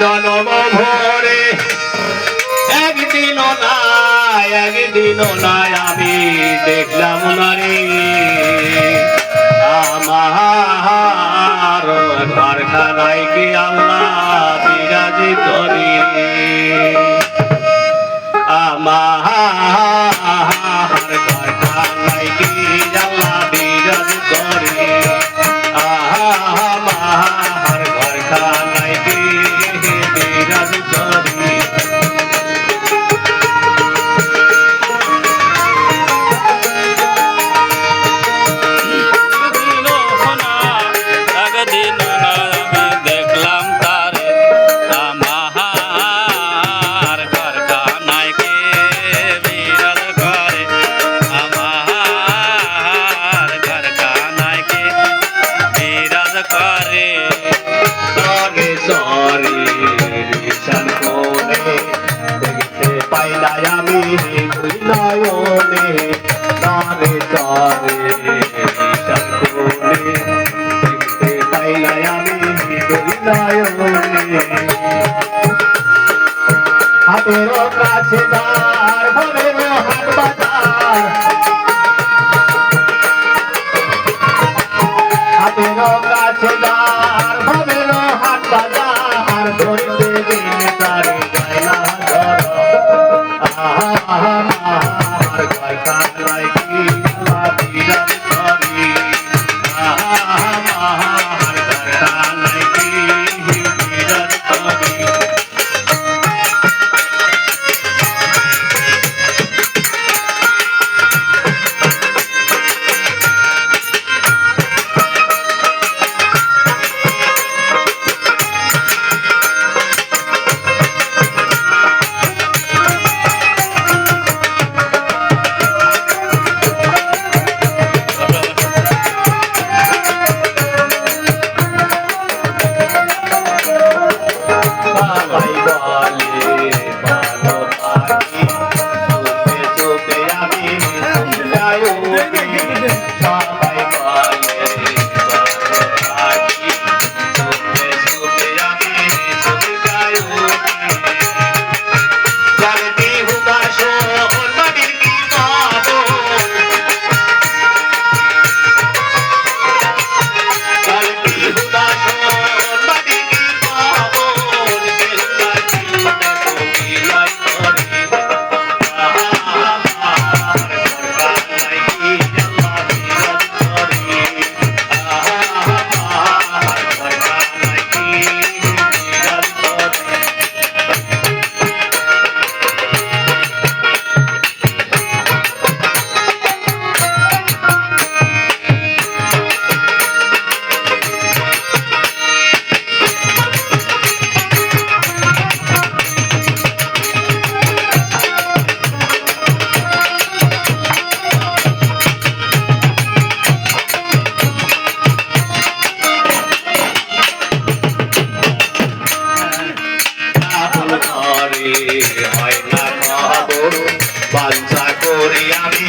জনম ভরে একদিন না একদিন আমি দেখলাম না আমার কারখানায় কি সরে বিশাল কোণে দেখতে পাই না আমি দুই নয়নে সরে সরে বিশাল কোণে দেখতে পাই না আমি দুই নয়নে হাতের কাছে দার ভবের হাত বাজার। হাতের কাছে দার Pancha Koriyami